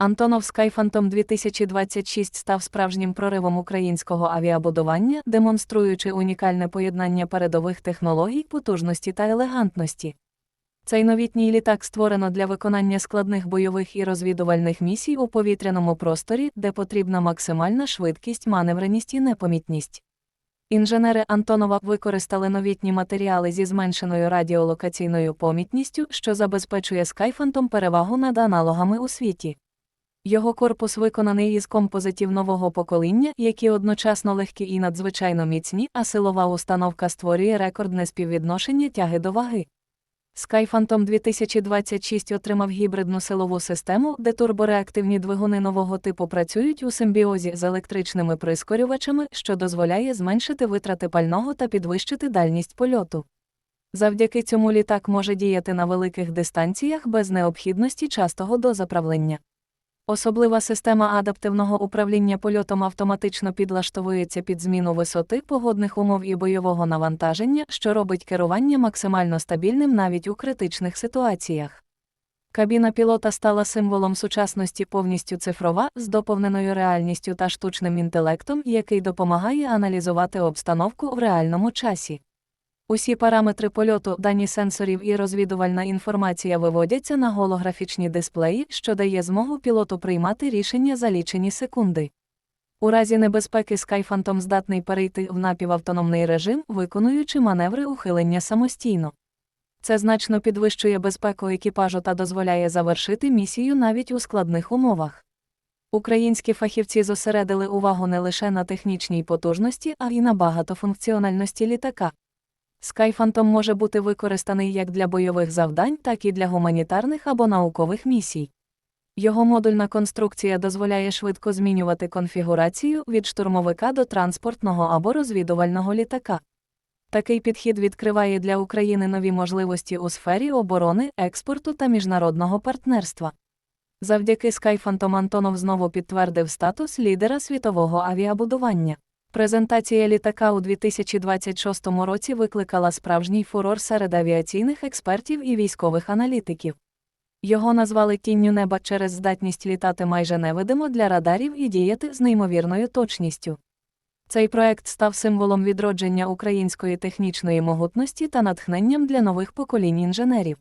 Антонов Skyphantom 2026 став справжнім проривом українського авіабудування, демонструючи унікальне поєднання передових технологій, потужності та елегантності. Цей новітній літак створено для виконання складних бойових і розвідувальних місій у повітряному просторі, де потрібна максимальна швидкість, маневреність і непомітність. Інженери Антонова використали новітні матеріали зі зменшеною радіолокаційною помітністю, що забезпечує Skyphantom перевагу над аналогами у світі. Його корпус виконаний із композитів нового покоління, які одночасно легкі і надзвичайно міцні, а силова установка створює рекордне співвідношення тяги до ваги. Skyphantom 2026 отримав гібридну силову систему, де турбореактивні двигуни нового типу працюють у симбіозі з електричними прискорювачами, що дозволяє зменшити витрати пального та підвищити дальність польоту. Завдяки цьому літак може діяти на великих дистанціях без необхідності частого дозаправлення. Особлива система адаптивного управління польотом автоматично підлаштовується під зміну висоти погодних умов і бойового навантаження, що робить керування максимально стабільним навіть у критичних ситуаціях. Кабіна пілота стала символом сучасності повністю цифрова, з доповненою реальністю та штучним інтелектом, який допомагає аналізувати обстановку в реальному часі. Усі параметри польоту, дані сенсорів і розвідувальна інформація виводяться на голографічні дисплеї, що дає змогу пілоту приймати рішення за лічені секунди. У разі небезпеки Skyphantom здатний перейти в напівавтономний режим, виконуючи маневри ухилення самостійно. Це значно підвищує безпеку екіпажу та дозволяє завершити місію навіть у складних умовах. Українські фахівці зосередили увагу не лише на технічній потужності, а й на багатофункціональності літака. Skyphantom може бути використаний як для бойових завдань, так і для гуманітарних або наукових місій. Його модульна конструкція дозволяє швидко змінювати конфігурацію від штурмовика до транспортного або розвідувального літака. Такий підхід відкриває для України нові можливості у сфері оборони, експорту та міжнародного партнерства. Завдяки Skyphantom Антонов знову підтвердив статус лідера світового авіабудування. Презентація літака у 2026 році викликала справжній фурор серед авіаційних експертів і військових аналітиків. Його назвали тінню неба через здатність літати майже невидимо для радарів і діяти з неймовірною точністю. Цей проект став символом відродження української технічної могутності та натхненням для нових поколінь інженерів.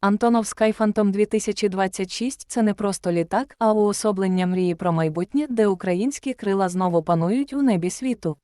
Антонов Skyphantom 2026 це не просто літак, а уособлення мрії про майбутнє, де українські крила знову панують у небі світу.